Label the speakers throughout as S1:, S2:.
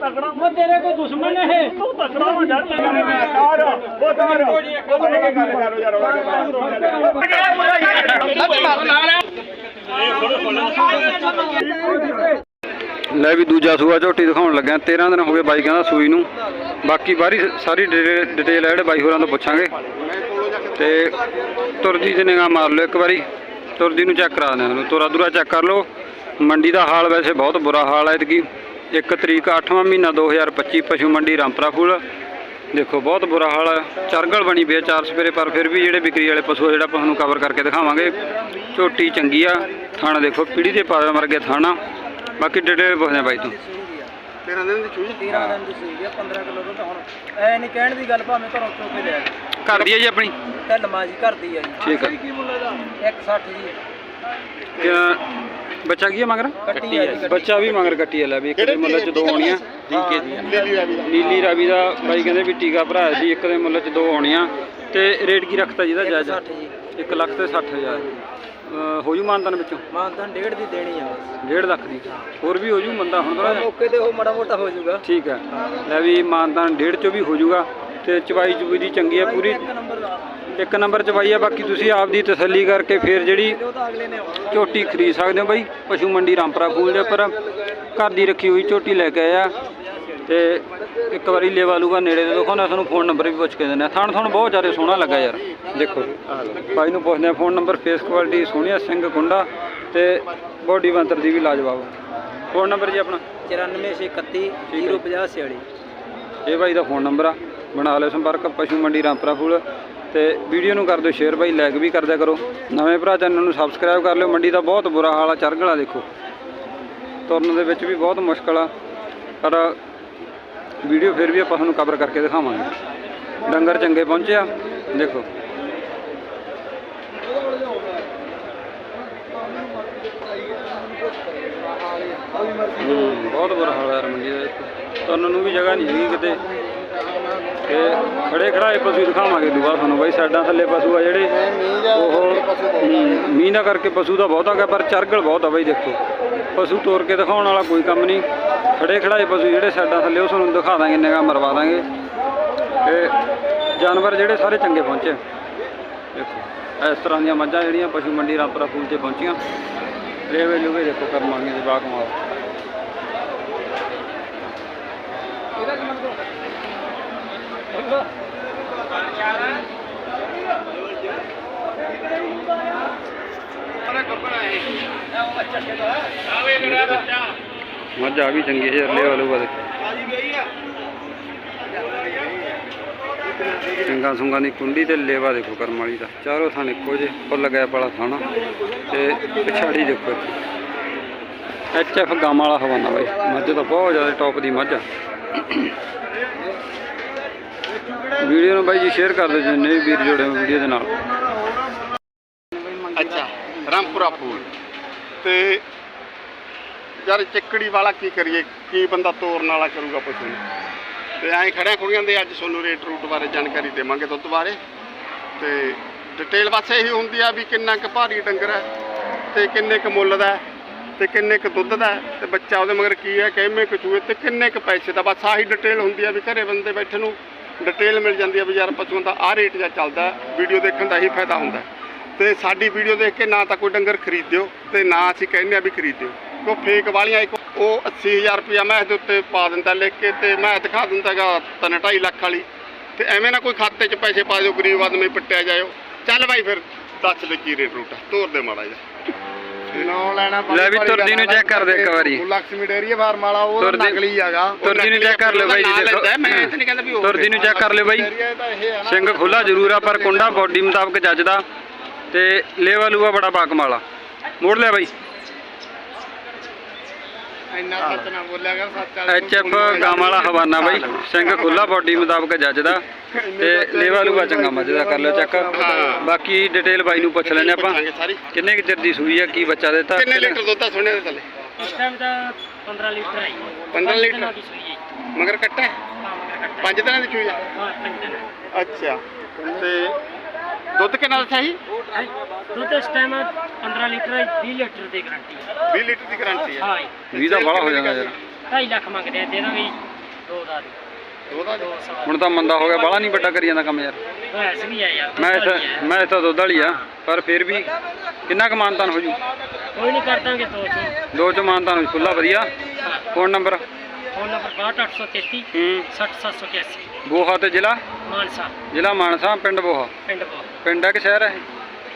S1: ਤਕੜਾ
S2: ਉਹ ਤੇਰੇ ਕੋਈ ਦੁਸ਼ਮਣ ਹੈ
S1: ਤੂੰ ਤਕੜਾ ਹੋ ਜਾ ਕਾਰ ਉਹ ਕਾਰ ਉਹ ਇਹ ਗੱਲ ਕਰੋ ਯਾਰ
S3: ਲੈ ਵੀ ਦੂਜਾ ਸੂਆ ਝੋਟੀ ਦਿਖਾਉਣ ਲੱਗਾ 13 ਦਿਨ ਹੋ ਗਏ ਬਾਈ ਕਹਿੰਦਾ ਸੂਈ ਨੂੰ। ਬਾਕੀ ਬਾਰੀ ਸਾਰੀ ਡਿਟੇ- ਡਿਟੇਲ ਹੈ ਜਿਹੜੇ ਬਾਈ ਹੋਰਾਂ ਤੋਂ ਪੁੱਛਾਂਗੇ। ਤੇ ਤੁਰਦੀ ਤੇ ਨਿਗਾਹ ਮਾਰ ਲਓ ਇੱਕ ਵਾਰੀ। ਤੁਰਦੀ ਨੂੰ ਚੈੱਕ ਕਰਾ ਦਿਆਂ ਨੂੰ ਤੁਰਾ ਦੁਰਾ ਚੈੱਕ ਕਰ ਲਓ। ਮੰਡੀ ਦਾ ਹਾਲ ਵੈਸੇ ਬਹੁਤ ਬੁਰਾ ਹਾਲ ਹੈ ਇਤਕੀ 1 ਤਰੀਕ 8ਵਾਂ ਮਹੀਨਾ 2025 ਪਸ਼ੂ ਮੰਡੀ ਰਾਮਪੁਰਾ ਫੂਲ। ਦੇਖੋ ਬਹੁਤ ਬੁਰਾ ਹਾਲ ਹੈ ਚਰਗਲ ਬਣੀ ਪਈ ਚਾਰ ਸਵੇਰੇ ਪਰ ਫਿਰ ਵੀ ਜਿਹੜੇ ਵਿਕਰੀ ਵਾਲੇ ਪਸ਼ੂ ਆ ਜਿਹੜਾ ਆਪਾਂ ਤੁਹਾਨੂੰ ਕਵਰ ਕਰਕੇ ਦਿਖਾਵਾਂਗੇ ਝੋਟੀ ਚੰਗੀ ਆ। ਥਾਣਾ ਦੇਖੋ ਪੀੜੀ ਦੇ ਪਾਵੇ ਮਰ ਗਿਆ ਥਾਣਾ। ਬਾਕੀ ਡਿਟੇਲ ਪੁੱਛਦੇ ਆ ਬਾਈ ਤੋਂ।
S1: 13 ਦਿਨ ਦੀ ਚੂਈ
S2: 13 ਦਿਨ ਦੀ ਸੂਈ ਆ 15 ਕਿਲੋ ਦੁੱਧ ਹੁਣ। ਐ ਨਹੀਂ ਕਹਿਣ ਦੀ ਗੱਲ ਭਾਵੇਂ ਘਰੋਂ ਚੋਕੇ ਲਿਆ
S3: ਘਰ ਦੀ ਹੈ ਜੀ ਆਪਣੀ?
S2: ਢਿੱਲ ਮਾਂ ਜੀ ਘਰ ਦੀ ਆ ਜੀ।
S3: ਠੀਕ ਹੈ
S2: 160 ਜੀ।
S3: ਕਿ ਬੱਚਾ ਕੀ ਹੈ ਮਗਰ
S2: ਕੱਟੀ ਆ ਜੀ ਕੱਟੀ।
S3: ਬੱਚਾ ਵੀ ਮਗਰ ਕੱਟੀ ਹੈ ਲੈ ਵੀ ਇੱਕ ਦੇ ਮੁੱਲ ਚ ਦੋ
S1: ਦੀ ਲੀਲੀ ਰਾਵੀ ਦਾ।
S3: ਨੀਲੀ ਰਾਵੀ ਦਾ ਬਾਈ ਕਹਿੰਦੇ ਵੀ ਟੀਕਾ ਭਰਾਇਆ ਸੀ ਇੱਕ ਦੇ ਮੁੱਲ ਚ ਦੋ ਹੋਣੀਆਂ। ਤੇ ਰੇਟ ਕੀ ਰੱਖਤਾ ਜਿਹਦਾ ਜਾਇਜ਼?
S2: 160 ਜੀ।
S3: 1 ਲੱਖ ਤੇ 60000 ਅਹ ਹੋ ਜੂ ਮਾਨਤਨ ਵਿੱਚੋਂ?
S2: ਮਾਨਤਨ ਡੇਢ ਦੀ ਦੇਣੀ ਆ ਬਸ।
S3: 1.5 ਲੱਖ ਦੀ। ਹੋਰ ਵੀ ਹੋ ਜੂ ਬੰਦਾ ਹੁਣ ਥੋੜਾ
S2: ਮੌਕੇ ਤੇ ਉਹ ਮਾੜਾ ਮੋਟਾ ਹੋ ਜਾਊਗਾ
S3: ਠੀਕ ਹੈ। ਲੈ ਵੀ ਮਾਨਤਨ ਡੇਢ ਚੋਂ ਵੀ ਹੋ ਜੂਗਾ। ਤੇ ਚਵਾਈ ਚੁਬੀ ਦੀ ਚੰਗੀ ਹੈ ਪੂਰੀ।
S2: ਇੱਕ ਨੰਬਰ ਦਾ
S3: ਨੰਬਰ ਚਵਾਈ ਹੈ ਬਾਕੀ ਤੁਸੀਂ ਆਪਦੀ ਤਸੱਲੀ ਕਰਕੇ ਫਿਰ ਜਿਹੜੀ
S2: ਨੇ
S3: ਝੋਟੀ ਖਰੀਦ ਸਕਦੇ ਹੋ ਬਾਈ। ਪਸ਼ੂ ਮੰਡੀ ਰਾਮਪੁਰਾ ਫੂਲ ਦੇ ਉੱਪਰ। ਘਰ ਦੀ ਰੱਖੀ ਹੋਈ ਝੋਟੀ ਲੈ ਕੇ ਆਇਆ ਤੇ ਇੱਕ ਵਾਰੀ ਲੇਵਾ ਲੂਗਾ ਨੇੜੇ ਦੇ ਦਿਖਾਉਂਦਾ ਤੁਹਾਨੂੰ ਫੋਨ ਨੰਬਰ ਵੀ ਪੁੱਛ ਕੇ ਦਿੰਦੇ ਆ। ਥਣ ਤੁਹਾਨੂੰ ਬਹੁਤ ਜ਼ਿਆਦਾ ਸੋਹਣਾ ਲੱਗਾ ਯਾਰ ਦੇਖੋ। ਬਾਈ ਨੂੰ ਪੁੱਛਦੇ ਆ ਫੋਨ ਨੰਬਰ ਫੇਸ ਕੁਆਲਿਟੀ ਸੋਹਣੀਆ ਸਿੰਘ ਕੁੰਡਾ ਤੇ ਬੋਡੀ ਬੰਤਰ ਦੀ ਵੀ ਲਾਜਵਾਬ। ਫੋਨ ਨੰਬਰ ਜੀ ਆਪਣਾ?
S2: 94631 05046
S3: ਇਹ ਬਾਈ ਦਾ ਫੋਨ ਨੰਬਰ ਆ। ਬਣਾ ਲਿਓ ਸੰਪਰਕ ਪਸ਼ੂ ਮੰਡੀ ਰਾਮਪੁਰਾ ਫੂਲ ਤੇ ਵੀਡੀਓ ਨੂੰ ਕਰ ਦਿਓ ਸ਼ੇਅਰ ਬਾਈ ਲਾਈਕ ਵੀ ਕਰਦਿਆ ਕਰੋ। ਨਵੇਂ ਭਰਾ ਚੈਨਲ ਨੂੰ ਸਬਸਕ੍ਰਾਈਬ ਕਰ ਲਿਓ। ਮੰਡੀ ਦਾ ਬਹੁਤ ਬੁਰਾ ਹਾਲ ਆ ਚਰਗਲਾ ਦੇਖੋ। ਤੁਰਨ ਦੇ ਵਿੱਚ ਵੀ ਬਹੁਤ ਮੁਸ਼ਕਲ ਆ। ਪਰ ਵੀਡੀਓ ਫਿਰ ਵੀ ਆਪਾਂ ਤੁਹਾਨੂੰ ਕਵਰ ਕਰਕੇ ਦਿਖਾਵਾਂਗੇ। ਡੰਗਰ ਚੰਗੇ ਪਹੁੰਚੇ ਆ। ਦੇਖੋ। ਬਹੁਤ ਬੁਰਾ ਹਾਲ ਹੈ ਯਾਰ ਮੰਡੀ ਦਾ। ਦੇਖੋ ਤੁਰਨ ਨੂੰ ਵੀ ਜਗ੍ਹਾ ਨਹੀਂ ਹੈਗੀ ਕਿਤੇ। ਤੇ ਖੜੇ ਖੜਾਏ ਪਸ਼ੂ ਦਿਖਾਵਾਂਗੇ ਦੁਬਾਰਾ ਤੁਹਾਨੂੰ ਬਾਈ, ਸਾਈਡਾਂ ਥੱਲੇ ਪਸ਼ੂ ਆ ਜਿਹੜੇ। ਉਹ ਮੀਂਹ ਨਾ ਕਰਕੇ ਪਸ਼ੂ ਦਾ ਬਹੁਤਾ ਹੈਗਾ ਪਰ ਚਰਗਲ ਬਹੁਤ ਆ ਬਾਈ ਦੇਖੋ। ਪਸ਼ੂ ਤੋਰ ਕੇ ਦਿਖਾਉਣ ਵਾਲਾ ਕੋਈ ਕੰਮ ਨਹੀਂ। ਖੜੇ ਖੜਾਏ ਪਸ਼ੂ ਜਿਹੜੇ ਸਾਈਡਾਂ ਥੱਲੇ, ਉਹ ਤੁਹਾਨੂੰ ਦਿਖਾ ਦਾਂਗੇ, ਨਿਗਾਹ ਮਰਵਾ ਦਾਂਗੇ। ਤੇ ਜਾਨਵਰ ਜਿਹੜੇ ਸਾਰੇ ਚੰਗੇ ਪਹੁੰਚੇ। ਦੇਖੋ, ਇਸ ਤਰ੍ਹਾਂ ਦੀਆਂ ਮੱਝਾਂ ਜਿਹੜੀਆਂ ਪਸ਼ੂ ਮੰਡੀ ਰਾਮਪੁਰਾ ਫੂਲ ਤੇ ਪਹੁੰਚੀਆਂ। ਰੇਵੇ ਲੂਵੇ ਦੇਖੋ ਕਰਮ ਵਾਲੀਆਂ ਦੇ ਬਾਗ ਮਾਰ। ਮੱਝ ਆ ਵੀ ਚੰਗੀ ਹੈ ਯਾਰ ਲੈ ਵਾਲੂ ਵਾਲੇ। ਸਿੰਘਾਂ ਸੁੰਗਾਂ ਦੀ ਕੁੰਡੀ ਤੇ ਲੇਵਾ ਦੇਖੋ ਕਰਮ ਵਾਲੀ ਦਾ। ਚਾਰੋਂ ਥਾਂ ਇੱਕੋ ਜੇ ਫੁੱਲ ਗਿਆ ਪਾਲਾ ਥਾਣਾ ਤੇ ਪਿਛਾੜੀ ਦੇਖੋ ਐਚ ਐਫ ਗਾਮ ਵਾਲਾ ਹਵਾਨਾ ਬਾਈ। ਮੱਝ ਤਾਂ ਬਹੁਤ ਜ਼ਿਆਦਾ ਟੌਪ ਦੀ ਮੱਝ ਆ। ਵੀਡੀਓ ਨੂੰ ਬਾਈ ਜੀ ਸ਼ੇਅਰ ਕਰ ਦਿਓ ਜਿੰਨੇ ਵੀ ਵੀਰ ਜੁੜੇ ਹੋ ਵੀਡੀਓ ਦੇ ਨਾਲ।
S1: ਅੱਛਾ ਰਾਮਪੁਰਾ ਫੂਲ ਤੇ ਯਾਰ ਚੱਕੜੀ ਵਾਲਾ ਕੀ ਕਰੀਏ ਕੀ ਬੰਦਾ ਤੋਰਨ ਵਾਲਾ ਕਰੂਗਾ ਪਸ਼ੂ ਨੂੰ ਤੇ ਐਂ ਖੜਿਆ ਕੁੜੀਆਂ ਦੇ ਅੱਜ ਤੁਹਾਨੂੰ ਰੇਟ ਰੂਟ ਬਾਰੇ ਜਾਣਕਾਰੀ ਦੇਵਾਂਗੇ ਦੁੱਧ ਬਾਰੇ। ਤੇ ਡਿਟੇਲ ਬਸ ਇਹੀ ਹੁੰਦੀ ਆ ਵੀ ਕਿੰਨਾ ਕੁ ਭਾਰੀ ਡੰਗਰ ਹੈ ਤੇ ਕਿੰਨੇ ਕੁ ਮੁੱਲ ਦਾ ਹੈ, ਤੇ ਕਿੰਨੇ ਕੁ ਦੁੱਧ ਦਾ ਹੈ, ਤੇ ਬੱਚਾ ਉਹਦੇ ਮਗਰ ਕੀ ਹੈ ਕਿਵੇਂ ਕੁ ਚੂਹੇ ਤੇ ਕਿੰਨੇ ਕੁ ਪੈਸੇ ਦਾ। ਬਸ ਆਹੀ ਡਿਟੇਲ ਹੁੰਦੀ ਆ ਵੀ ਘਰੇ ਬੰਦੇ ਬੈਠੇ ਨੂੰ ਡਿਟੇਲ ਮਿਲ ਜਾਂਦੀ ਹੈ ਵੀ ਯਾਰ ਪਸ਼ੂਆਂ ਦਾ, ਆਹ ਰੇਟ ਜਾਂ ਚੱਲਦਾ ਵੀਡੀਓ ਦੇਖਣ ਦਾ ਹੀ ਫਾਇਦਾ ਹੁੰਦਾ ਹੈ। ਤੇ ਸਾਡੀ ਵੀਡੀਓ ਦੇਖ ਕੇ ਨਾ ਤਾਂ ਕੋਈ ਡੰਗਰ ਖਰੀਦਿਓ ਤੇ ਨਾ ਅਸੀਂ ਕਹਿੰਦੇ ਆ ਵੀ ਖਰੀਦਿਓ। ਕੋ ਫੇਕ ਵਾਲੀਆਂ ਇੱਕ, ਉਹ 80000 ਰੁਪਇਆ ਮੈਂ ਦੇ ਉੱਤੇ ਪਾ ਦਿੰਦਾ ਲਿਖ ਕੇ ਤੇ ਮੈਂ ਦਿਖਾ ਦਿੰਦਾਗਾ 3.5 ਲੱਖ ਵਾਲੀ। ਤੇ ਐਵੇਂ ਨਾ ਕੋਈ ਖਾਤੇ 'ਚ ਪੈਸੇ ਪਾ ਦਿਓ, ਗਰੀਬ ਆਦਮੀ ਪੱਟਿਆ ਜਾਇਓ ਚੱਲ ਬਾਈ ਫਿਰ, ਦੱਸ ਦੇ ਕੀ ਰੇਟ ਰੂਟ ਆ ਤੋਰ ਦੇ ਮਾੜਾ ਜਿਹਾ। ਨਾ ਲੈਣਾ
S3: ਲੈ ਵੀ ਤੁਰਦੀ ਨੂੰ check ਕਰ ਦੇ ਇੱਕ ਵਾਰੀ।
S1: ਲక్ష్ਮੀ ਡੇਰੀ ਫਾਰਮ ਵਾਲਾ ਉਹ ਨਕਲੀ ਹੈਗਾ
S3: ਤੁਰਦੀ ਨੂੰ check ਕਰ ਲਿਓ ਬਾਈ ਜੀ, ਦੇਖੋ।
S1: ਲੈਂਦਾ, ਮੈਂ ਇਹ ਤਾਂ ਨਹੀਂ ਕਹਿੰਦਾ ਵੀ ਉਹ
S3: ਤੁਰਦੀ ਨੂੰ check ਕਰ ਲਿਓ ਬਾਈ।
S1: ਡੇਅਰੀ ਹੈ ਤਾਂ ਇਹ ਹੈ ਨਾ
S3: ਸਿੰਘ ਖੁੱਲਾ ਜ਼ਰੂਰ ਆ ਪਰ ਕੁੰਡਾ ਬੋਡੀ ਮੁਤਾਬਕ ਜੱਜਦਾ ਤੇ ਲੇਵਾ ਲੂਆ ਬੜਾ ਬਾਕਮਾਲ ਮੋੜ ਲਿਆ ਬਾਈ
S1: ਇੰਨਾ ਸੱਚ ਨਾ ਬੋਲਿਆ ਕਰ ਸੱਚ
S3: ਐਚ ਐਫ ਗਾਮ ਵਾਲਾ ਹਵਾਨਾ ਬਾਈ। ਸਿੰਘ ਖੁੱਲਾ ਬੋਡੀ ਮੁਤਾਬਕ ਜੱਜਦਾ ਤੇ ਲੇਵਾ ਲੂਆ ਚੰਗਾ ਮੱਝਦਾ ਕਰ ਲਿਓ ਚੈੱਕ
S1: ਹਾਂ।
S3: ਬਾਕੀ ਡਿਟੇਲ ਬਾਈ ਨੂੰ ਪੁੱਛ ਲੈਣੇ ਆਪਾਂ। ਕਿੰਨੇ ਕੁ ਚਿਰ ਦੀ ਸੂਈ ਆ ਕੀ ਬੱਚਾ ਦਿੱਤਾ?
S1: ਕਿੰਨੇ ਲੀਟਰ ਦੁੱਧ ਆ ਸੋਨੇ ਦੇ ਥੱਲੇ?
S2: ਇਸ ਟਾਈਮ ਤਾਂ 15 ਲੀਟਰ ਹੈ
S1: 15 ਲੀਟਰ?
S2: ਸੂਈ
S1: ਮਗਰ ਕੱਟਾ? ਹੈ?
S2: ਹਾਂ ਮਗਰ ਕੱਟਾ।
S1: ਪੰਜ ਦਿਨਾਂ ਦੀ ਚੂਈ ਆ?
S2: ਹਾਂ ਪੰਜ ਦਿਨ
S1: ਅੱਛਾ। ਤੇ ਦੁੱਧ ਕਿੰਨਾ ਦੱਸਿਆ ਸੀ?
S2: ਦੁੱਧ ਇਸ ਟਾਈਮ 15 ਲੀਟਰ ਹੈ 20 ਲੀਟਰ ਦੀ ਗਾਰੰਟੀ ਹੈ।
S1: 20 ਲੀਟਰ ਦੀ ਗਾਰੰਟੀ ਹੈ।
S2: ਹਾਂ
S3: 20 ਦਾ ਬੜਾ ਹੋ ਜਾਂਦਾ ਯਾਰ।
S2: 2.5 ਲੱਖ ਮੰਗਦੇ ਆ ਦੇ ਦਾਂਗੇ ਦੋ ਦਾ
S1: ਦੋ
S3: ਹੁਣ ਤਾਂ ਮੰਦਾ ਹੋ ਗਿਆ ਬਾਹਲਾ ਨਹੀਂ ਵੱਡਾ ਕਰੀ ਜਾਂਦਾ ਕੰਮ ਯਾਰ। ਮੈਂ ਤਾਂ ਮੈਂ ਤਾਂ ਦੁੱਧ ਵਾਲੀ ਆ ਪਰ ਫਿਰ ਵੀ ਕਿੰਨਾ ਕੁ ਮਾਨਤਾਨ ਹੋ ਜੂ?
S2: ਕੋਈ ਨਹੀਂ ਕਰ ਦਾਂਗੇ ਦੋ ਚ
S3: ਦੋ ਚ ਮਾਨਤਾਨ ਹੋ ਖੁੱਲਾ ਵਧੀਆ। ਫੋਨ ਨੰਬਰ
S2: ਫੋਨ ਨੰਬਰ 62833
S3: ਹੂੰ।
S2: 60781
S3: ਬੋਹਾ ਤੇ ਜ਼ਿਲ੍ਹਾ?
S2: ਮਾਨਸਾ।
S3: ਜ਼ਿਲ੍ਹਾ ਮਾਨਸਾ ਪਿੰਡ ਬੋਹਾ?
S2: ਪਿੰਡ ਬੋ
S3: ਪਿੰਡ ਹੈ ਕਿ ਸ਼ਹਿਰ ਹੈ?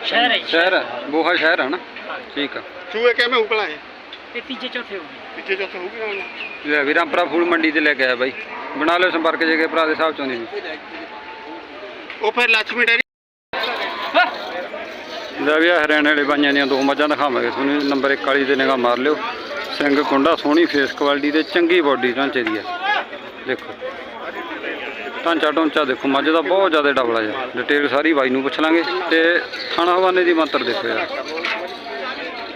S2: ਸ਼ਹਿਰ ਹੈ।
S3: ਸ਼ਹਿਰ ਹੈ। ਬੋਹਾ ਸ਼ਹਿਰ ਹੈ ਨਾ। ਠੀਕ ਆ।
S1: ਚੂਹੇ ਕਿਵੇਂ ਉਕਲਾ ਹੈ
S2: ਇਹ ਤੀਜੇ ਚੌਥੇ ਹੋ ਗਏ।
S1: ਪਿੱਛੇ ਚੌਥੇ ਹੋ ਗਏ ਹੁਣ?
S3: ਲੈ ਵੀ ਰਾਮਪੁਰਾ ਫੂਲ ਮੰਡੀ ਤੇ ਲੈ ਕੇ ਆਇਆ ਬਾਈ। ਬਣਾ ਲਿਓ ਸੰਪਰਕ ਜੇ ਕੇ ਭਰਾ ਦੇ ਹਿਸਾਬ ਚੋਂ ਦੀ ਵੀ
S1: ਉਹ ਫਿਰ ਲక్ష్ਮੀ ਡੈਰੀ
S3: ਲੈ ਵੀ ਹਰਿਆਣੇ ਵਾਲੇ ਬਾਈਆਂ ਦੀਆਂ ਦੋ ਮੱਝਾਂ ਦਿਖਾਵਾਂਗੇ। ਤੁਹਾਨੂੰ ਨੰਬਰ 41 ਤੇ ਨਿਗਾਹ ਮਾਰ ਲਿਓ। ਸਿੰਘ ਕੁੰਡਾ ਸੋਹਣੀ ਫੇਸ ਕੁਆਲਿਟੀ ਤੇ ਚੰਗੀ ਬਾਡੀ ਢਾਂਚੇ ਦੀ ਆ। ਦੇਖੋ। ਢਾਂਚਾ ਢਾਂਚਾ ਦੇਖੋ, ਮੱਝ ਦਾ ਬਹੁਤ ਜ਼ਿਆਦਾ ਡਬਲਾ ਹੈ ਡਿਟੇਲ ਸਾਰੀ ਬਾਈ ਨੂੰ ਪੁੱਛ ਲਾਂਗੇ ਤੇ ਥਾਣਾ ਹਵਾਨੇ ਦੀ ਮੰਤਰ ਦੇਖੋ ਯਾਰ।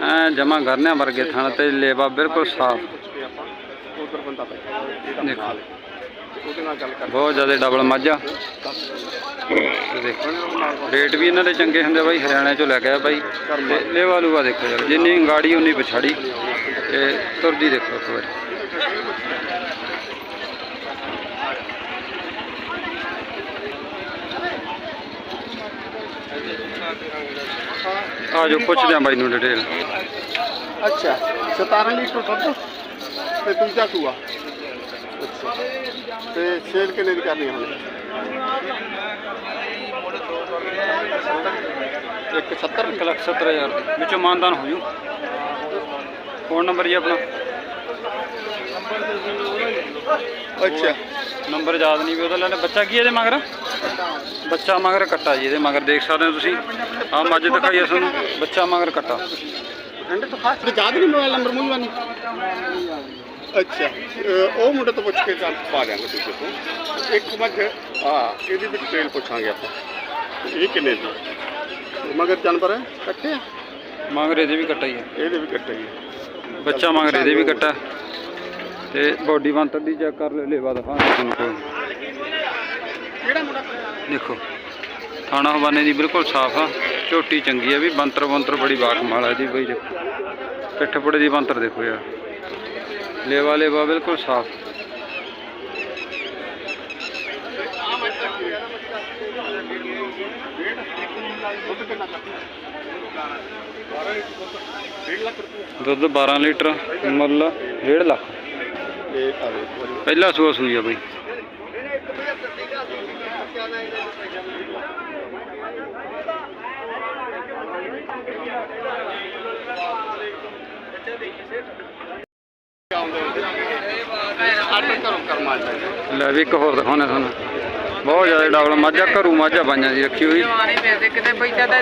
S3: ਐ ਜਮਾ ਗਰਨਿਆਂ ਵਰਗੇ ਥਾਣਾ ਤੇ ਲੇਵਾ ਬਿਲਕੁਲ ਸਾਫ਼। ਦੇਖੋ। ਬਹੁਤ ਜ਼ਿਆਦਾ ਡਬਲ ਮੱਝ ਆ। ਦੇਖੋ। ਰੇਟ ਵੀ ਇਹਨਾਂ ਦੇ ਚੰਗੇ ਹੁੰਦੇ ਬਾਈ, ਹਰਿਆਣਾ ਚੋਂ ਲੈ ਕੇ ਆਇਆ ਬਾਈ। ਲੇਵਾ ਲੂਵਾ ਦੇਖੋ ਯਾਰ, ਜਿੰਨੀ ਗਾੜੀ ਉਨੀ ਪਛਾੜੀ। ਤੇ ਤੁਰਦੀ ਦੇਖੋ ਇੱਕ ਵਾਰੀ। ਆ ਜੋ ਪੁੱਛਦੇ ਆ ਬਾਈ ਨੂੰ ਡਿਟੇਲ
S1: ਅੱਛਾ 17 ਲੀਟਰ ਦੁੱਧ ਤੇ ਦੂਜਾ ਸੂਆ ਅੱਛਾ ਤੇ ਸੇਲ ਕਿੰਨੇ ਦੀ ਕਰਨੀ ਹੁਣ? ਇੱਕ 70
S3: ਇੱਕ ਲੱਖ ਸੱਤਰ ਹਜ਼ਾਰ ਦੀ। ਵਿੱਚੋਂ ਮਾਨਦਾਨ ਹੋ ਜੂ। ਫੋਨ ਨੰਬਰ ਜੀ ਆਪਣਾ।
S1: ਅੱਛਾ।
S3: ਨੰਬਰ ਯਾਦ ਨਹੀਂ ਵੀ ਉਹਦਾ ਲੈਣਾ। ਬੱਚਾ ਕੀ ਹੈ ਇਹਦੇ ਮਗਰ? ਬੱਚਾ ਮਗਰ ਕੱਟਾ ਜੀ ਇਹਦੇ ਮਗਰ ਦੇਖ ਸਕਦੇ ਹੋ ਤੁਸੀਂ। ਆ ਮੱਝ ਦਿਖਾਈ ਆ ਤੁਹਾਨੂੰ। ਬੱਚਾ ਮਗਰ ਕੱਟਾ।
S1: ਠੰਡੇ ਤੋਂ ਖਾਸ ਯਾਦ ਨਹੀਂ ਮੋਬਾਈਲ ਨੰਬਰ ਮੂੰਹ ਨਹੀਂ ਅੱਛਾ। ਉਹ ਮੁੰਡੇ ਤੋਂ ਪੁੱਛ ਕੇ ਚੱਲ ਪਾ ਦਿਆਂਗੇ ਦੂਜੇ ਤੋਂ ਇੱਕ ਮੱਝ ਆ ਇਹਦੀ ਵੀ ਡਿਟੇਲ ਪੁੱਛਾਂਗੇ ਆਪਾਂ। ਇਹ ਕਿੰਨੇ ਦੀ? ਮਗਰ ਜਾਨਵਰ ਹੈ? ਕੱਟੇ ਆ?
S3: ਮਗਰ ਇਹਦੇ ਵੀ ਕੱਟਾ ਹੀ ਹੈ।
S1: ਇਹਦੇ ਵੀ ਕੱਟੇ ਹੀ ਆ
S3: ਬੱਚਾ ਮਗਰ ਇਹਦੇ ਵੀ ਕੱਟਾ। ਤੇ ਬਾਡੀ ਬੰਤਰ ਦੀ ਚੈੱਕ ਕਰ ਲਿਓ ਲੇਵਾ ਦਿਖਾਉਂਦੇ ਤੁਹਾਨੂੰ ਦੇਖੋ ਥਾਣਾ ਹਵਾਨੇ ਦੀ ਬਿਲਕੁਲ ਸਾਫ਼ ਆ। ਝੋਟੀ ਚੰਗੀ ਆ ਵੀ ਬੰਤਰ ਬੰਤਰ ਬੜੀ ਬਾਕਮਾਲ ਆ ਇਹਦੀ ਬਈ ਦੇਖੋ। ਪਿੱਠ ਪੁੜੇ ਦੀ ਬੰਤਰ ਦੇਖੋ ਯਾਰ। ਲੇਵਾ ਲੇਵਾ ਬਿਲਕੁਲ ਸਾਫ਼
S1: ਦੁੱਧ ਕਿੰਨਾ ਕੱਟਿਆ 1.5 ਲੱਖ ਰੁਪਏ
S3: ਦੁੱਧ 12 ਲੀਟਰ, ਮੁੱਲ 1.5 ਲੱਖ। ਪਹਿਲਾ ਸੂਆ ਸੂਈ ਆ ਬਈ। ਲੈ ਵੀ ਇੱਕ ਹੋਰ ਦਿਖਾਉਣਾ ਤੁਹਾਨੂੰ। ਬਹੁਤ ਜ਼ਿਆਦਾ ਡਬਲ ਮਾਝਾ ਘਰੂ ਮਾਝਾ ਬਾਈਆਂ ਦੀ ਰੱਖੀ ਹੋਈ।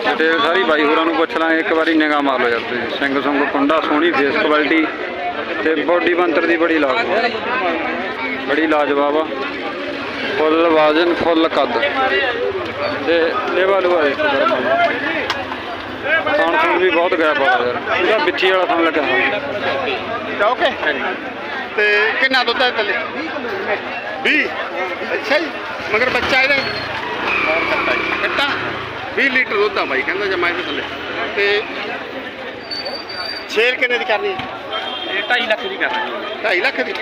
S3: ਡਿਟੇਲ ਸਾਰੀ ਬਾਈ ਹੋਰਾਂ ਨੂੰ ਪੁੱਛ ਲਾਂਗੇ ਇੱਕ ਵਾਰੀ ਨਿਗਾਹ ਮਾਰ ਲਓ ਯਾਰ ਤੁਸੀਂ। ਸਿੰਘ ਸੰਗ ਕੁੰਡਾ ਸੋਹਣੀ ਫੇਸ ਕੁਆਲਿਟੀ ਤੇ ਬੋਡੀ ਬੰਤਰ ਦੀ ਬੜੀ ਲਾਜਵਾਬ ਬੜੀ ਲਾਜਵਾਬ ਆ। ਫੁੱਲ ਵਾਜਨ ਫੁੱਲ ਕੱਦ। ਤੇ ਲੇਵਾ ਲੂਆ ਦੇਖੋ ਖੂਣ ਵੀ ਬਹੁਤ ਗਿਆ ਪਾ ਯਾਰ। ਇਹਦਾ ਬਿੱਠੀ ਵਾਲਾ ਥਣ ਲੱਗਾ ਹੋਇਆ।
S1: ਓਕੇ ਤੇ ਕਿੰਨਾ ਦੁੱਧ ਹੈ ਥੱਲੇ? 20 ਅੱਛਾ ਜੀ ਮਗਰ ਬੱਚਾ ਇਹਦਾ? ਕੱਟਾ। 20 ਲੀਟਰ ਦੁੱਧ ਆ ਬਾਈ ਕਹਿੰਦਾ ਜਮਾ ਇਹਦੇ ਥੱਲੇ। ਤੇ ਸ਼ੇਰ ਕਿੰਨੇ ਦੀ ਕਰਨੀ ਹੈ?
S2: ਇਹ 2.5 ਲੱਖ ਦੀ ਕਰ ਰਹੇ
S1: 2.5 ਲੱਖ ਦੀ?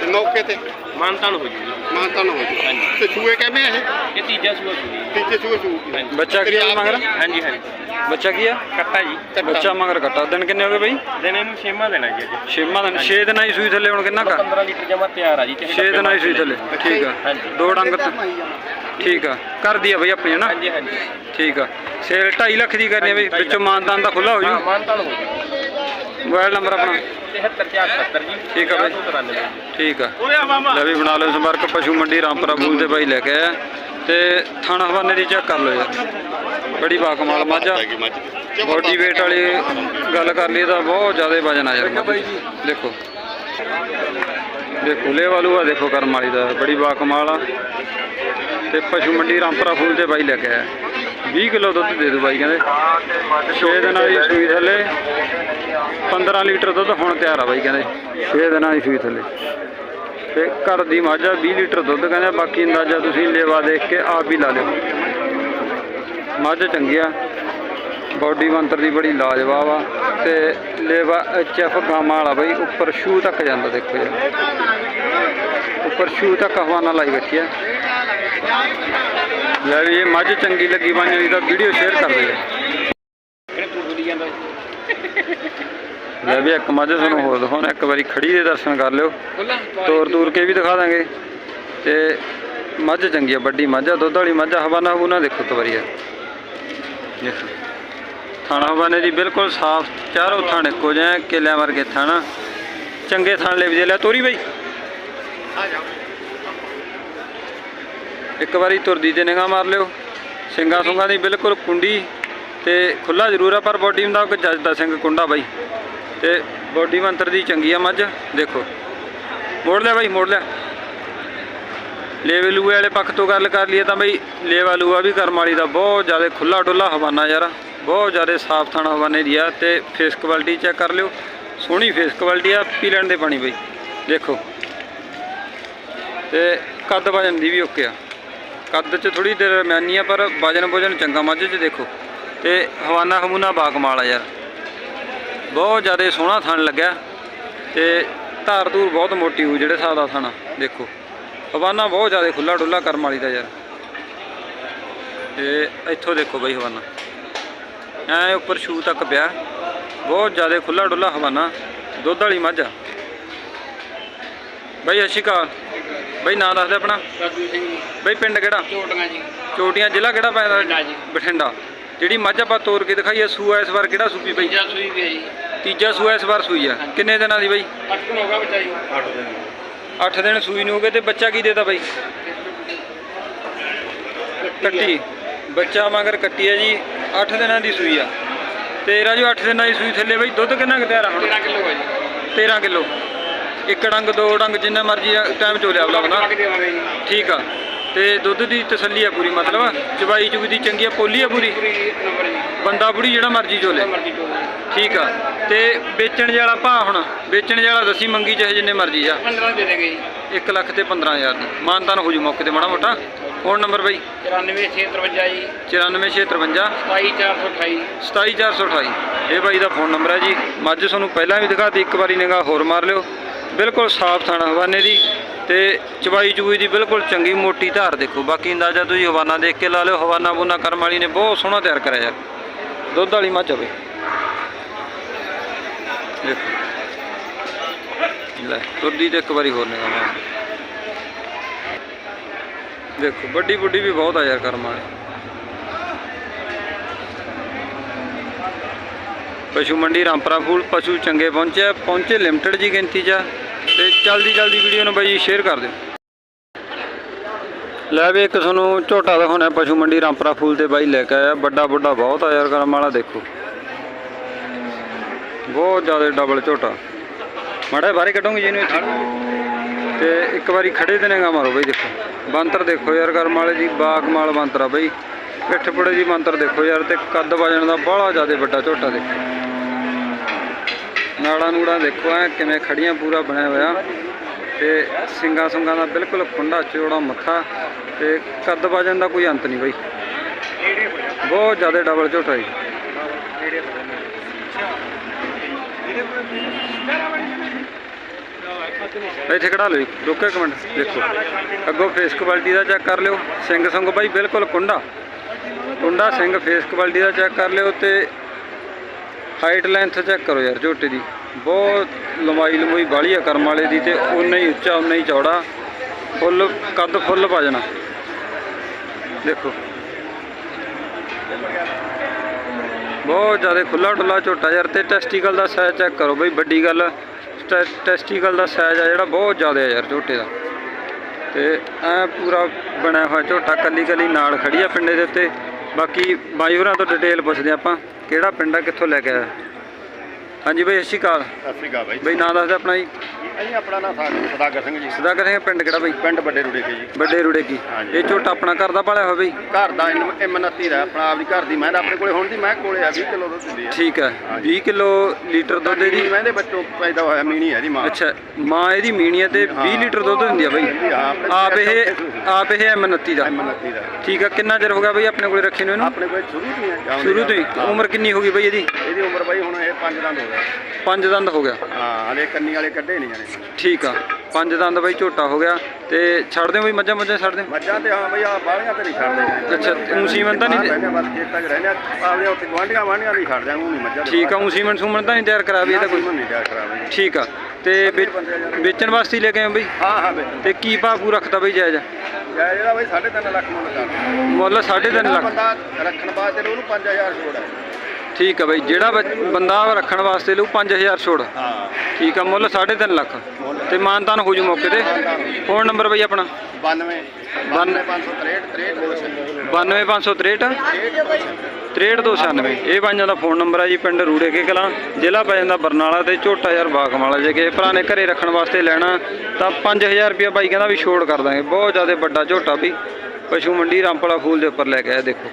S1: ਤੇ ਮੌਕੇ ਤੇ?
S2: ਮਾਨਤਾਨ ਹੋ ਜੀ
S1: ਮਾਨਤਾ ਨਾ ਹੋ ਜੀ। ਤੇ ਸੂਏ ਕਿਵੇਂ ਇਹ?
S2: ਇਹ ਤੀਜਾ ਸੂਆ ਸੂਈ।
S1: ਤੀਜੇ ਸੂਏ ਸੂ
S3: ਬੱਚਾ ਕੀ ਆ ਮਗਰ?
S2: ਹਾਂਜੀ ਹਾਂਜੀ।
S3: ਬੱਚਾ ਕੀ ਆ?
S2: ਕੱਟਾ ਜੀ
S3: ਬੱਚਾ ਮਗਰ ਕੱਟਾ। ਦਿਨ ਕਿੰਨੇ ਹੋ ਗਏ ਬਈ?
S2: ਦਿਨ ਇਹਨੂੰ ਛੇਮਾ ਦੇਣਾ ਜੀ ਅੱਜ
S3: ਛੇਵਾਂ ਦਿਨ 6 ਦਿਨਾਂ ਦੀ ਸੂਈ ਥੱਲੇ ਹੁਣ ਕਿੰਨਾ ਕਾ
S2: 15 ਲੀਟਰ ਜਮਾ ਤਿਆਰ ਆ ਜੀ
S3: 6 ਦਿਨਾਂ ਦੀ ਸੂਈ ਥੱਲੇ। ਠੀਕ ਆ।
S2: ਹਾਂਜੀ।
S3: ਦੋ ਡੰਗ ਤੇ। ਠੀਕ ਆ। ਕਰਦੀ ਆ ਬਈ ਆਪਣੀ ਹਨਾ
S2: ਹਾਂਜੀ ਹਾਂਜੀ।
S3: ਠੀਕ ਆ। ਸੇਲ 2.5 ਲੱਖ ਦੀ ਕਰਨੀ ਆ ਬਈ। ਵਿੱਚੋਂ ਮਾਨਦਾਨ ਦਾ ਖੁੱਲਾ ਹੋ ਜੂ।
S2: ਮਾਨਤਾਨ ਹੋ ਜੀ।
S3: ਮੋਬਾਈਲ ਨੰਬਰ ਆਪਣਾ।
S2: 73470 ਜੀ।
S3: ਠੀਕ ਆ ਬਾਈ।
S2: 493
S3: ਠੀਕ ਆ। ਲੈ ਵੀ ਬਣਾ ਲਓ ਸੰਪਰਕ। ਪਸ਼ੂ ਮੰਡੀ ਰਾਮਪੁਰਾ ਬੂਲ ਦੇ ਬਾਈ ਲੈ ਕੇ ਆਇਆ। ਤੇ ਥਾਣਾ ਹਵਾਨੇ ਦੀ ਚੈੱਕ ਕਰ ਲਓ ਯਾਰ। ਬੜੀ ਬਾਕਮਾਲ ਮਾਝਾ ਬੋਡੀ weight ਵਾਲੀ ਗੱਲ ਕਰ ਲਈ ਤਾਂ ਬਹੁਤ ਜ਼ਿਆਦਾ ਵਜਨ ਆ ਯਾਰ ਦੇਖੋ ਦੇਖੋ। ਲੈ ਵਾਲੂ ਆ ਦੇਖੋ ਕਰਮ ਵਾਲੀ ਦਾ। ਬੜੀ ਬਾਕਮਾਲ ਆ। ਤੇ ਪਸ਼ੂ ਮੰਡੀ ਰਾਮਪੁਰਾ ਫੂਲ ਤੇ ਬਾਈ ਲੈ ਕੇ ਆਇਆ। 20 ਕਿਲੋ ਦੁੱਧ ਦੇ ਦੋ ਬਾਈ ਕਹਿੰਦੇ। 6 ਦਿਨਾਂ ਦੀ ਸੂਈ ਥੱਲੇ 15 ਲੀਟਰ ਦੁੱਧ ਹੁਣ ਤਿਆਰ ਆ ਬਾਈ ਕਹਿੰਦੇ। 6 ਦਿਨਾਂ ਦੀ ਸੂਈ ਥੱਲੇ। ਤੇ ਘਰ ਦੀ ਮੱਝ ਆ 20 ਲੀਟਰ ਦੁੱਧ ਕਹਿੰਦੇ ਬਾਕੀ ਅੰਦਾਜ਼ਾ ਤੁਸੀਂ ਲੇਵਾ ਦੇਖ ਕੇ ਆਪ ਹੀ ਲਾ ਲਿਓ। ਮੱਝ ਚੰਗੀ ਆ। ਬਾਡੀ ਬੰਤਰ ਦੀ ਬੜੀ ਲਾਜਵਾਬ ਆ ਤੇ ਲੇਵਾ ਐਚਐਫ ਗਾਮਾ ਵਾਲਾ ਬਈ, ਉੱਪਰ ਸ਼ੂ ਤੱਕ ਜਾਂਦਾ ਦੇਖੋ ਯਾਰ ਪਰਸ਼ੂ ਤੱਕ ਹਵਾਨਾ ਲਾਈ ਬੈਠੀ ਆ। ਲੈ ਵੀ ਇਹ ਮੱਝ ਚੰਗੀ ਲੱਗੀ ਬਾਈ ਦੀ ਤਾਂ ਵੀਡੀਓ ਸ਼ੇਅਰ ਕਰ ਦਿਓ। ਲੈ ਵੀ ਇੱਕ ਮੱਝ ਤੁਹਾਨੂੰ ਹੋਰ ਦਿਖਾਉਣਾ, ਇੱਕ ਵਾਰੀ ਖੜੀ ਦੇ ਦਰਸ਼ਨ ਕਰ ਲਿਓ। ਤੋਰ ਤੂਰ ਕੇ ਵੀ ਦਿਖਾ ਦਾਂਗੇ। ਤੇ ਮੱਝ ਚੰਗੀ ਆ, ਵੱਡੀ ਮੱਝ ਆ, ਦੁੱਧ ਵਾਲੀ ਮੱਝ ਆ ਹਵਾਨਾ ਹਵੂਨਾ ਦੇਖੋ ਇੱਕ ਵਾਰੀ ਯਾਰ ਦੇਖੋ। ਥਾਣਾ ਹਵਾਨੇ ਦੀ ਬਿਲਕੁਲ ਸਾਫ਼ ਚਾਰੋਂ ਥਾਣ ਇੱਕੋ ਜਿਹੇ ਆ, ਕੇਲਿਆਂ ਵਰਗੇ ਥਾਣਾ। ਚੰਗੇ ਥਾਣ ਲੈ ਵੀ ਲੈ ਤੋਰੀ ਬਈ। ਇੱਕ ਵਾਰੀ ਤੁਰਦੀ ਤੇ ਨਿਗਾਹ ਮਾਰ ਲਿਓ। ਸਿੰਘਾਂ ਸੁੰਗਾਂ ਦੀ ਬਿਲਕੁਲ ਕੁੰਡੀ ਤੇ ਖੁੱਲਾ ਜ਼ਰੂਰ ਆ ਪਰ ਬੋਡੀ ਦਾ ਕੋਈ ਜੱਜ ਦਾ ਸਿੰਘ ਕੁੰਡਾ ਬਾਈ। ਤੇ ਬੋਡੀ ਮੰਤਰ ਦੀ ਚੰਗੀ ਆ ਮੱਝ ਦੇਖੋ। ਮੋੜ ਲਿਆ ਬਾਈ ਮੋੜ ਲਿਆ। ਲੇਵੇ ਲੂਏ ਵਾਲੇ ਪੱਖ ਤੋਂ ਗੱਲ ਕਰ ਲਈਏ ਤਾਂ ਬਈ ਲੇਵਾ ਲੂਆ ਵੀ ਕਰਮ ਵਾਲੀ ਦਾ ਬਹੁਤ ਜ਼ਿਆਦਾ ਖੁੱਲਾ ਡੁੱਲਾ ਹਵਾਨਾ ਯਾਰ, ਬਹੁਤ ਜ਼ਿਆਦਾ ਸਾਫ਼ ਥਾਣਾ ਹਵਾਨੇ ਦੀ ਆ ਤੇ ਫੇਸ ਕੁਆਲਿਟੀ ਚੈੱਕ ਕਰ ਲਿਓ, ਸੋਹਣੀ ਫੇਸ ਕੁਆਲਿਟੀ ਆ, ਪੀ ਲੈਣ ਦੇ ਪਾਣੀ ਬਈ, ਦੇਖੋ। ਤੇ ਕੱਦ ਵਜਨ ਦੀ ਵੀ ਓਕੇ ਆ। ਕੱਦ 'ਚ ਥੋੜੀ ਦੇਰ ਦਰਮਿਆਨੀ ਆ, ਪਰ ਵਜਨ ਵਜਨ ਚੰਗਾ ਮੱਝ 'ਚ ਦੇਖੋ। ਤੇ ਹਵਾਨਾ ਹਮੂਨਾ ਬਾਕਮਾਲ ਆ ਯਾਰ। ਬਹੁਤ ਜ਼ਿਆਦਾ ਸੋਹਣਾ ਥਣ ਲੱਗਿਆ ਤੇ ਧਾਰ ਧੂਰ ਬਹੁਤ ਮੋਟੀ ਹੋ ਜਿਹੜੇ ਹਿਸਾਬ ਦਾ ਥਣ, ਦੇਖੋ। ਹਵਾਨਾ ਬਹੁਤ ਜ਼ਿਆਦਾ ਖੁੱਲਾ ਡੁੱਲਾ ਕਰਮ ਵਾਲੀ ਦਾ ਯਾਰ। ਤੇ ਇੱਥੋਂ ਦੇਖੋ ਬਈ ਹਵਾਨਾ। ਐ ਉੱਪਰ ਸ਼ੂ ਤੱਕ ਪਿਆ। ਬਹੁਤ ਜ਼ਿਆਦਾ ਖੁੱਲਾ ਡੁੱਲਾ ਹਵਾਨਾ। ਦੁੱਧ ਵਾਲੀ ਮੱਝ ਆ। ਬਈ ਅਸ਼ਿਕਾ ਬਈ ਨਾਂ ਦੱਸ ਦੇ ਆਪਣਾ।
S2: ਸਾਧੂ ਸਿੰਘ।
S3: ਬਈ ਪਿੰਡ ਕਿਹੜਾ?
S2: ਝੋਟੀਆਂ ਜੀ।
S3: ਚੋਟੀਆਂ ਜ਼ਿਲ੍ਹਾ ਕਿਹੜਾ ਪੈਂਦਾ?
S2: ਬਠਿੰਡਾ ਜੀ।
S3: ਬਠਿੰਡਾ। ਜਿਹੜੀ ਮੱਝ ਆਪਾਂ ਤੋਰ ਕੇ ਦਿਖਾਈ ਆ ਸੂਆ ਇਸ ਵਾਰ ਕਿਹੜਾ ਸੂਪੀ ਬਈ?
S2: ਤੀਜਾ ਸੂਈ ਜੀ।
S3: ਤੀਜਾ ਸੂਆ ਇਸ ਵਾਰ ਸੂਈ ਆ। ਕਿੰਨੇ ਦਿਨਾਂ ਦੀ ਬਈ?
S2: 8 ਦਿਨ ਹੋ ਗਿਆ ਬੱਚਾ ਜੀ
S3: 8 ਦਿਨ ਸੂਈ ਨੂੰ ਹੋ ਗਏ ਤੇ ਬੱਚਾ ਕੀ ਦੇਤਾ ਬਈ? ਕੱਟੀ। ਬੱਚਾ ਮਗਰ ਕੱਟੀ ਆ ਜੀ 8 ਦਿਨਾਂ ਦੀ ਸੂਈ ਆ। ਤੇ ਰਾਜੂ 8 ਦਿਨਾਂ ਦੀ ਸੂਈ ਥੱਲੇ ਬਈ ਦੁੱਧ ਕਿੰਨਾ ਕੁ ਤਿਆਰ ਆ ਹੁਣ?
S2: 13 ਕਿਲੋ ਹੈ ਜੀ।
S3: 13 ਕਿਲੋ। ਇੱਕ ਡੰਗ ਦੋ ਡੰਗ ਜਿੰਨਾ ਮਰਜ਼ੀ ਟਾਈਮ ਚੋ ਲਿਆ ਬਲਾ ਬਣਾ ਠੀਕ ਆ। ਤੇ ਦੁੱਧ ਦੀ ਤਸੱਲੀ ਆ ਪੂਰੀ ਮਤਲਬ ਚਵਾਈ ਚੁਗੀ ਦੀ ਚੰਗੀ ਆ ਪੋਲੀ ਆ ਪੂਰੀ? ਬੰਦਾ ਬੁੜੀ ਜਿਹੜਾ ਮਰਜ਼ੀ ਚੋ ਲੈ।
S2: ਜਿੰਨਾ ਮਰਜ਼ੀ ਟੋਲ
S3: ਠੀਕ ਆ। ਤੇ ਵੇਚਣ ਵਾਲਾ ਭਾਅ ਹੁਣ ਵੇਚਣ ਵਾਲਾ ਦਸੀ ਮੰਗੀ ਚਾਹੇ ਜਿੰਨੇ ਮਰਜ਼ੀ ਆ
S2: 15 ਦੇ ਦੇਗੇ ਜੀ।
S3: 1 ਲੱਖ ਤੇ 15000 ਦੀ ਮਾਨਤਾਨ ਹੋ ਜੂ ਮੌਕੇ ਤੇ ਮਾੜਾ ਮੋਟਾ। ਫੋਨ ਨੰਬਰ ਬਈ।
S2: 94653 ਜੀ।
S3: 94653
S2: 27428
S3: 27428 ਇਹ ਬਾਈ ਦਾ ਫੋਨ ਨੰਬਰ ਹੈ ਜੀ। ਮੱਝ ਤੁਹਾਨੂੰ ਪਹਿਲਾਂ ਵੀ ਦਿਖਾਤੀ ਇੱਕ ਵਾਰੀ ਨਿਗਾਹ ਹੋਰ ਮਾਰ ਲਿਓ। ਬਿਲਕੁਲ ਸਾਫ਼ ਥਾਣਾ ਹਵਾਨੇ ਦੀ ਤੇ ਚਵਾਈ ਚੂਈ ਦੀ ਬਿਲਕੁਲ ਚੰਗੀ ਮੋਟੀ ਧਾਰ ਦੇਖੋ। ਬਾਕੀ ਅੰਦਾਜ਼ਾ ਤੁਸੀਂ ਹਵਾਨਾ ਦੇਖ ਕੇ ਲਾ ਲਿਓ। ਹਵਾਨਾ ਬੁਨਾ ਕਰਮ ਵਾਲੀ ਨੇ ਬਹੁਤ ਸੋਹਣਾ ਤਿਆਰ ਕਰਿਆ ਯਾਰ। ਦੁੱਧ ਵਾਲੀ ਮੱਝ ਹੋਵੇ ਦੇਖੋ। ਲੈ, ਤੁਰਦੀ ਤੇ ਇੱਕ ਵਾਰੀ ਹੋਰ ਨਿਗਾਹ ਮਾਰ ਦੇਖੋ ਵੱਡੀ ਬੁੱਢੀ ਵੀ ਬਹੁਤ ਆ ਯਾਰ ਕਰਮ ਵਾਲੀ। ਪਸ਼ੂ ਮੰਡੀ ਰਾਮਪਰਾ ਫੂਲ, ਪਸ਼ੂ ਚੰਗੇ ਪਹੁੰਚਿਆ। ਪਹੁੰਚੇ ਲਿਮਟਿਡ ਜੀ ਗਿਣਤੀ 'ਚ। ਆ ਤੇ ਜਲਦੀ ਜਲਦੀ ਵੀਡੀਓ ਨੂੰ ਬਾਈ ਸ਼ੇਅਰ ਕਰ ਦਿਓ। ਲੈ ਵੀ ਇੱਕ ਤੁਹਾਨੂੰ ਝੋਟਾ ਦਿਖਾਉਣਾ ਪਸ਼ੂ ਮੰਡੀ ਰਾਮਪਰਾ ਫੂਲ ਤੇ ਬਾਈ ਲੈ ਕੇ ਆਇਆ। ਵੱਡਾ ਵੱਡਾ ਬਹੁਤ ਆ ਯਾਰ ਕਰਮ ਵਾਲਾ, ਦੇਖੋ। ਬਹੁਤ ਜ਼ਿਆਦਾ ਡਬਲ ਝੋਟਾ। ਮਾੜਾ ਬਾਰੇ ਕੱਢੋਗੇ ਜੀ ਇਹਨੂੰ ਇੱਥੇ। ਤੇ ਇੱਕ ਵਾਰੀ ਖੜੇ ਤੇ ਨੇਗਾ ਮਾਰੋ ਬਈ ਦੇਖੋ। ਬੰਤਰ ਦੇਖੋ ਯਾਰ ਕਰਮ ਵਾਲੇ ਜੀ ਬਾਗਮਾਲ ਬੰਤਰ ਆ ਬਈ। ਪਿੱਠ ਪੁੜੇ ਜੀ ਮੰਤਰ ਦੇਖੋ ਯਾਰ, ਤੇ ਕੱਦ ਵਜਣ ਦਾ ਬੜਾ ਜ਼ਿਆਦਾ ਵੱਡਾ ਝੋਟਾ ਦੇਖੋ। ਨਾੜਾ ਨੂੜਾ ਦੇਖੋ, ਐ ਕਿਵੇਂ ਖੜੀਆਂ ਪੂਰਾ ਬਣਿਆ ਹੋਇਆ। ਤੇ ਸਿੰਗਾ ਸੁੰਗਾ ਦਾ ਬਿਲਕੁਲ ਖੁੰਡਾ ਚੌੜਾ ਮੱਥਾ, ਤੇ ਕੱਦ ਵਜਣ ਦਾ ਕੋਈ ਅੰਤ ਨਹੀਂ ਬਈ। ਬਹੁਤ ਜ਼ਿਆਦਾ ਡਬਲ ਝੋਟਾ ਜੀ। ਇੱਥੇ ਕਢਾ ਲਓ ਜੀ, ਰੁਕੋ ਇੱਕ ਮਿੰਟ ਦੇਖੋ। ਅੱਗੋਂ ਫੇਸ ਕੁਆਲਿਟੀ ਦਾ ਚੈੱਕ ਕਰ ਲਿਓ। ਸਿੰਘ ਸੰਗ ਬਾਈ ਬਿਲਕੁਲ ਕੁੰਡਾ। ਕੁੰਡਾ ਸਿੰਘ ਫੇਸ ਕੁਆਲਿਟੀ ਦਾ ਚੈੱਕ ਕਰ ਲਿਓ ਤੇ ਹਾਈਟ ਲੈਂਥ ਚੈੱਕ ਕਰੋ ਯਾਰ ਝੋਟੇ ਦੀ। ਬਹੁਤ ਲੰਬਾਈ ਲੰਬਾਈ ਬਾਹਲੀ ਆ ਕਰਮ ਵਾਲੇ ਦੀ ਤੇ ਉਨਾ ਹੀ ਉੱਚਾ ਉਨਾ ਹੀ ਚੌੜਾ। ਫੁੱਲ ਕੱਦ ਫੁੱਲ ਪਾ ਦੇਖੋ। ਬਹੁਤ ਜ਼ਿਆਦਾ ਖੁੱਲਾ ਡੁੱਲਾ ਝੋਟਾ ਯਾਰ ਤੇ ਟੈਸਟੀਕਲ ਦਾ ਸਾਈਜ਼ ਚੈੱਕ ਕਰੋ ਬਈ, ਵੱਡੀ ਗੱਲ, ਟੈ- ਟੈਸਟੀਕਲ ਦਾ ਸਾਈਜ਼ ਆ ਜਿਹੜਾ ਬਹੁਤ ਜ਼ਿਆਦਾ ਆ ਯਾਰ ਝੋਟੇ ਦਾ। ਤੇ ਐ ਪੂਰਾ ਬਣਿਆ ਹੋਇਆ ਝੋਟਾ, ਕੱਲੀ ਕੱਲੀ ਨਾਲ ਖੜੀ ਆ ਪਿੰਡੇ ਦੇ ਉੱਤੇ। ਬਾਕੀ ਬਾਈ ਹੋਰਾਂ ਤੋਂ ਡਿਟੇਲ ਪੁੱਛਦੇ ਆਪਾਂ, ਕਿਹੜਾ ਪਿੰਡ ਆ, ਕਿੱਥੋਂ ਲੈ ਕੇ ਆਇਆ? ਹਾਂਜੀ ਬਈ ਸਤਿ ਸ਼੍ਰੀ ਅਕਾਲ।
S1: ਸਤਿ ਸ੍ਰੀ ਅਕਾਲ ਬਾਈ
S3: ਬਈ ਨਾਂ ਦੱਸ ਆਪਣਾ ਜੀ।
S1: ਜੀ ਆਪਣਾ ਨਾਮ ਸਦਾਗਰ ਸਿੰਘ ਜੀ।
S3: ਸਦਾਗਰ ਸਿੰਘ ਪਿੰਡ ਕਿਹੜਾ ਬਈ?
S1: ਪਿੰਡ ਵੱਡੇ ਰੁੜੇ ਕੇ ਜੀ।
S3: ਵੱਡੇ ਰੁੜੇ ਕੀ।
S1: ਹਾਂਜੀ।
S3: ਇਹ ਝੋਟਾ ਆਪਣਾ ਘਰ ਦਾ ਪਾਲਿਆ ਹੋਇਆ ਬਈ?
S1: ਘਰ ਦਾ M29 ਦਾ ਆਪਣਾ ਆਪਦੀ ਘਰ ਦੀ ਮੈਂ ਆਪਣੇ ਕੋਲੇ ਹੁਣ ਦੀ ਮੈਂ ਕੋਲੇ ਆ 20 ਕਿਲੋ ਦੁੱਧ ਦਿੰਦੀ ਆ।
S3: ਠੀਕ ਹੈ 20 ਕਿਲੋ ਲੀਟਰ ਦੁੱਧ
S1: ਦੀ
S3: ਦੀ
S1: ਮੈਂ ਦੇ ਬੱਚੋਂ ਪੈਦਾ ਹੋਇਆ ਮੀਣੀ ਹੈ ਦੀ ਮਾਂ।
S3: ਅੱਛਾ ਮਾਂ ਇਹਦੀ ਮੀਣੀ ਹੈ ਤੇ 20 ਲੀਟਰ ਦੁੱਧ ਦਿੰਦੀ ਆ ਬਈ?
S1: ਆਪਣੇ
S3: ਆਪ ਇਹ। ਆਪ ਇਹ M29 ਦਾ।
S1: M29 ਦਾ।
S3: ਠੀਕ ਆ ਕਿੰਨਾ ਚਿਰ ਹੋ ਗਿਆ ਬਈ ਆਪਣੇ ਕੋਲੇ ਰੱਖੇ ਨੂੰ ਇਹਨੂੰ?
S1: ਆਪਣੇ ਕੋਲ ਸ਼ੁਰੂ ਤੋਂ ਹੀ ਆ
S3: ਸ਼ੁਰੂ ਤੋਂ ਹੀ। ਉਮਰ ਕਿੰਨੀ ਹੋ ਗਈ ਬਈ ਇਹਦੀ?
S1: ਇਹਦੀ ਉਮਰ ਬਾਈ ਹੁਣ ਇਹ 5 ਦੰਦ ਹੋ
S4: ਗਿਆ
S3: ਪੰਜ ਦੰਦ ਹੋ ਗਿਆ।
S4: ਹਾਂ ਹਲੇ ਕੰਨੀ ਵਾਲੇ ਕੱਢੇ ਨਹੀਂ ਜਾਣੇ।
S3: ਠੀਕ ਆ। ਪੰਜ ਦੰਦ ਬਾਈ ਝੋਟਾ ਹੋ ਗਿਆ ਤੇ ਛੱਡ ਦਿਓ ਬਈ ਮੱਝਾਂ ਮੱਝਾਂ ਛੱਡ ਦਿਓ।
S4: ਮੱਝਾਂ ਤੇ ਹਾਂ ਬਈ ਆ ਬਾਲੀਆਂ ਤੇ ਨਹੀਂ ਛੱਡਦੇ
S3: ਅੱਛਾ ਊਂ ਸੀਮਨ ਤਾਂ ਨਹੀਂ
S4: ਬਸ ਖੇਤਾਂ 'ਚ ਰਹਿੰਦੇ ਆ। ਆਪਦੇ ਉੱਥੇ ਗਵਾਂਢੀਆਂ ਵਾਂਢੀਆਂ ਨਹੀਂ ਛੱਡ ਉਹ ਨਹੀਂ ਮੱਝਾਂ
S3: ਠੀਕ ਆ ਊਂ ਸੀਮਨ ਸੂਮਨ ਤਾਂ ਨਹੀਂ ਤਿਆਰ ਕਰਾ ਵੀ ਇਹਦਾ ਕੋਈ।
S4: ਨਹੀਂ ਤਿਆਰ ਕਰਾਵਾਂਗੇ
S3: ਠੀਕ ਆ ਤੇ ਵੇਚਣ ਵਾਸਤੇ ਹੀ ਲੈ ਕੇ ਆਏ ਹੋ ਬਈ?
S4: ਹਾਂ ਹਾਂ ਬਈ।
S3: ਤੇ ਕੀ ਭਾਅ ਪੂ ਰੱਖਦਾ ਬਈ ਜਾਇਜ਼?
S4: ਯਾਰ ਇਹਦਾ ਬਈ 3.5 ਲੱਖ ਮੁੱਲ ਕਰਦਾ
S3: ਮੁੱਲ 3.5 ਲੱਖ।
S4: ਬੰਦਾ ਰੱਖਣ ਵਾਸਤੇ ਉਹਨੂੰ 5000 ਛੋੜ ਹੈ।
S3: ਠੀਕ ਆ ਬਈ ਜਿਹੜਾ ਬੱਚ- ਬੰਦਾ ਰੱਖਣ ਵਾਸਤੇ ਲਊ 5000 ਛੋੜ।
S4: ਹਾਂ।
S3: ਠੀਕ ਆ ਮੁੱਲ 3.5 ਲੱਖ। ਤੇ ਮਾਨਤਾਨ ਹੋ ਜੂ ਮੌਕੇ ਤੇ। ਫੋਨ ਨੰਬਰ ਬਈ ਆਪਣਾ?
S4: 92 92563 63
S3: 92563 63296 ਇਹ ਬਾਈਆਂ ਦਾ ਫੋਨ ਨੰਬਰ ਹੈ ਜੀ ਪਿੰਡ ਰੂੜੇ ਕੇ ਕਲਾਂ। ਜ਼ਿਲ੍ਹਾ ਪੈ ਜਾਂਦਾ ਬਰਨਾਲਾ ਤੇ ਝੋਟਾ ਯਾਰ ਬਾਗਮਾਲਾ ਜੇ ਕਿਸੇ ਭਰਾ ਨੇ ਘਰੇ ਰੱਖਣ ਵਾਸਤੇ ਲੈਣਾ ਤਾਂ 5000 ਰੁਪਇਆ ਬਾਈ ਕਹਿੰਦਾ ਵੀ ਛੋੜ ਕਰ ਦਾਂਗੇ। ਬਹੁਤ ਜ਼ਿਆਦਾ ਵੱਡਾ ਝੋਟਾ ਵੀ। ਪਸ਼ੂ ਮੰਡੀ ਰਾਮਪਲਾ ਫੂਲ ਦੇ ਉੱਪਰ ਲੈ ਕੇ ਆਇਆ ਦੇਖੋ।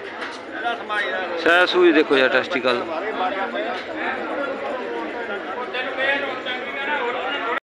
S3: ਸਹਿ ਸੂਈ ਦੇਖੋ ਯਾਰ ਟੈਸਟੀਕਲ